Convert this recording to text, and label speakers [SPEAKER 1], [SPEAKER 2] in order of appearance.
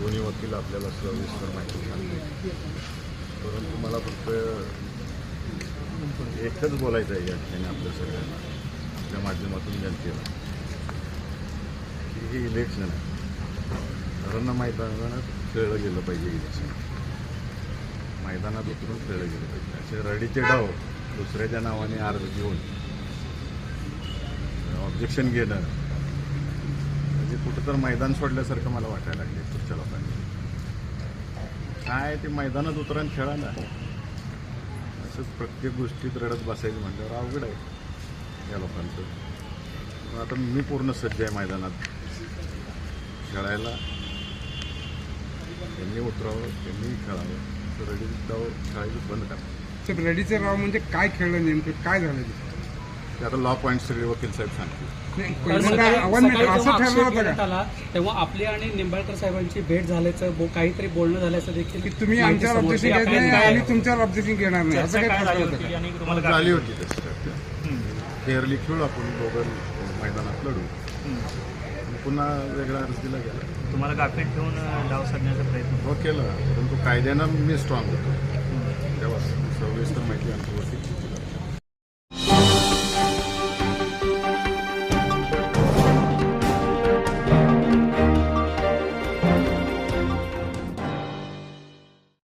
[SPEAKER 1] दोन्ही वकील आपल्याला सविस्तर माहिती सांगते परंतु मला फक्त एकच बोलायचं आहे या ठिकाणी आपल्या सगळ्यांना आपल्या माध्यमातून जनतेला की हे इलेक्शन आहे. रन्न मैदानात खेळलं गेलं पाहिजे इलेक्शन मैदानात उतरून खेळलं गेलं पाहिजे. असे रडीचे डाव दुसऱ्याच्या नावाने अर्ज घेऊन ऑब्जेक्शन घेणं म्हणजे कुठं तर मैदान सोडल्यासारखं मला वाटायला लागले पुढच्या लोकांनी. काय ते मैदानात उतरा खेळायला खेळा ना. असंच प्रत्येक गोष्टीत रडत बसायचं म्हटल्यावर अवघड आहे या लोकांचं. आता मी पूर्ण सज्ज आहे मैदानात. खेळायला. त्यांनी उतरावं त्यांनी खेळावं. तर खेळायचं बंद करा.
[SPEAKER 2] तर राव म्हणजे काय खेळलं नेमकं? काय झालं? ते?
[SPEAKER 1] आता लॉ पॉईंट सगळे वकील साहेब सांगतील.
[SPEAKER 2] नाही,
[SPEAKER 3] कारण
[SPEAKER 2] पहिल्यांदा
[SPEAKER 3] सकाळी
[SPEAKER 2] आव्हान नाही,
[SPEAKER 3] सकाळी
[SPEAKER 2] असं
[SPEAKER 3] जेव्हा
[SPEAKER 2] ठरलं
[SPEAKER 3] आक्षेप
[SPEAKER 2] होतं
[SPEAKER 3] घेण्यात
[SPEAKER 2] का
[SPEAKER 3] आला तेव्हा आपली आणि निंबाळकर साहेबांची भेट झाल्याचं बो- काहीतरी बोलणं झाल्याचं देखील
[SPEAKER 2] की तुम्ही
[SPEAKER 3] माहिती
[SPEAKER 2] आमच्यावर
[SPEAKER 3] समोर
[SPEAKER 2] ऑब्जेक्शन
[SPEAKER 3] येते.
[SPEAKER 2] घेत नाही
[SPEAKER 3] आपल्याला
[SPEAKER 2] आणि तुमच्यावर ऑब्जेक्शन घेणार नाही. असं काही ठरलं होतं का?
[SPEAKER 1] झाली होती तशी चर्चा फेअरली खेळू आपण दोघं मैदानात लढू. पुन्हा वेगळा अर्ज दिला गेला.
[SPEAKER 4] तुम्हाला गाफीत ठेवून अं, डाव साधण्याचा प्रयत्न
[SPEAKER 1] हो केलं. परंतु कायद्यानं मी स्ट्रॉंग होतो. तेव्हा सविस्तर माहिती आमची वकील